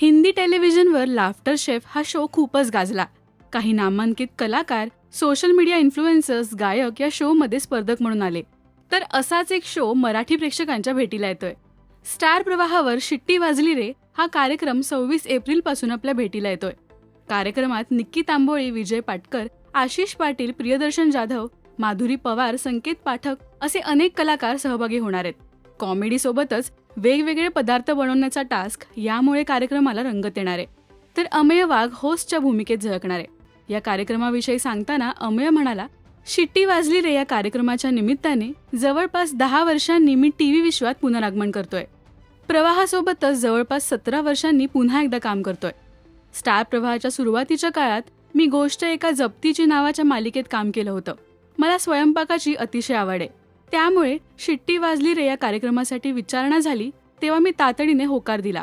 हिंदी टेलिव्हिजनवर laughter chef हा show खूपच गाजला. काही नामांकित कलाकार सोशल मीडिया इन्फ्लुएन्सर्स गायक या शोमध्ये स्पर्धक म्हणून आले. तर असाच एक शो मराठी प्रेक्षकांच्या भेटीला येतोय. स्टार प्रवाहावर शिट्टी वाजली रे हा कार्यक्रम सव्वीस एप्रिलपासून आपल्या भेटीला येतोय. कार्यक्रमात निक्की तांबोळी विजय पाटकर आशिष पाटील प्रियदर्शन जाधव माधुरी पवार संकेत पाठक असे अनेक कलाकार सहभागी होणार आहेत. कॉमेडी सोबतच वेगवेगळे पदार्थ बनवण्याचा टास्क यामुळे कार्यक्रमाला रंगत येणार. आहे तर अमेय वाघ होस्टच्या भूमिकेत झळकणार. आहे या कार्यक्रमाविषयी सांगताना अमेय म्हणाला शिट्टी वाजली रे या कार्यक्रमाच्या निमित्ताने. जवळपास दहा वर्षांनी मी टी व्ही विश्वात पुनरागमन करतोय. प्रवाहासोबतच जवळपास सतरा वर्षांनी पुन्हा एकदा काम करतोय. स्टार प्रवाहाच्या सुरुवातीच्या काळात मी गोष्ट एका जप्तीची नावाच्या मालिकेत काम केलं होतं. मला स्वयंपाकाची अतिशय आवड आहे. त्यामुळे शिट्टी वाजली रे या कार्यक्रमासाठी विचारणा झाली तेव्हा मी तातडीने होकार दिला.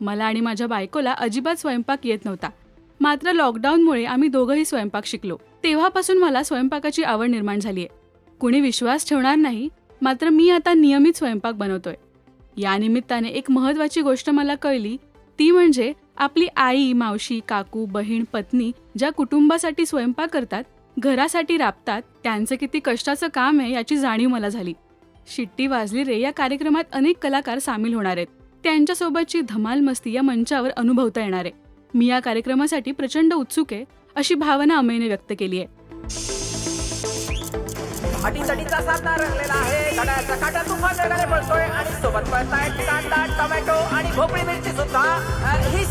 मला आणि माझ्या बायकोला अजिबात स्वयंपाक येत नव्हता. मात्र लॉकडाऊनमुळे आम्ही दोघंही स्वयंपाक शिकलो. तेव्हापासून मला स्वयंपाकाची आवड निर्माण झाली आहे कुणी विश्वास ठेवणार नाही मात्र मी आता नियमित स्वयंपाक बनवतोय. या निमित्ताने एक महत्वाची गोष्ट मला कळली ती म्हणजे आपली आई मावशी काकू बहीण पत्नी ज्या कुटुंबासाठी स्वयंपाक करतात घरासाठी राबतात त्यांचं किती कष्टाचं काम आहे याची जाणीव मला झाली. शिट्टी वाजली रे या कार्यक्रमात अनेक कलाकार सामील होणार आहेत. त्यांच्यासोबतची धमाल मस्ती या मंचावर अनुभवता येणार आहे. मी या कार्यक्रमासाठी प्रचंड उत्सुक आहे अशी भावना अमेयने व्यक्त केली आहे. अटीतटीचा सामना रंगलेला आहे. घड्याळाचा काटा तुफान वेगाने पळतोय आणि सोबत पळतायत कांदा टोमॅटो आणि भोपळी मिरची सुद्धा ही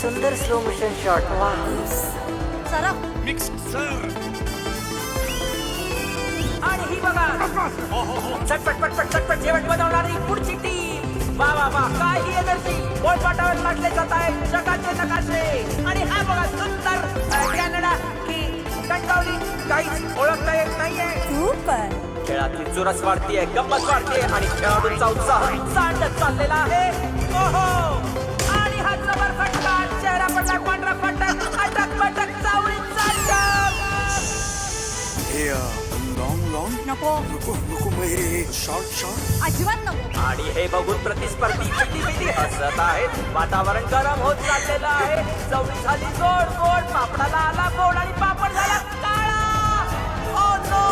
सुंदर स्लो मोशन शॉट वा आणि ही बघा. झटपट पटपट चटपट जेवण बनवणारी पुढची टीम वा वा वा काय ही एनर्जी बोलपाटावर लाटले जात आहे. जगाचे नकाशे आणि हा बघा सुंदर कॅनडा की कणकवली काहीच ओळखता येत नाहीये. खेळातली चुरस वाढतीये गंमत वाढतीये आणि खेळाडूंचा उत्साह सांडत चाललेला आहे. ओहो! हे लॉंग लॉंग नको. नको नको हे शॉर्ट शॉर्ट अजिबात नको. आणि हे बघून प्रतिस्पर्धी किती किती हसत आहेत. वातावरण गरम होत चाललेलं आहे. चवळी झाली गोड गोड पापडाला आला गोड आणि पापड झाला काळा. ओ नो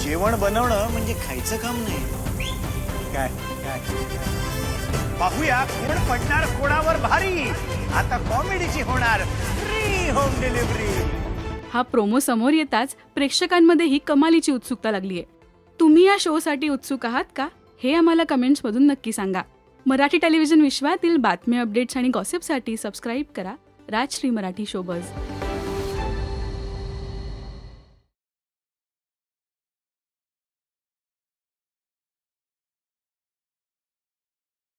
जेवण बनवणं म्हणजे खायचं काम नाही. काय काय? पाहूया कोण पडणार कोणावर भारी? आता कॉमेडीची होणार. होम डिलिव्हरी हा प्रोमो समोर येताच प्रेक्षकांमध्ये ही कमालीची उत्सुकता लागली आहे तुम्ही या शोसाठी उत्सुक आहात का? हे आम्हाला कमेंट्समधून नक्की सांगा. मराठी टेलिव्हिजन विश्वातील बातमी अपडेट्स आणि गॉसिपसाठी सबस्क्राईब करा. राजश्री मराठी शोबज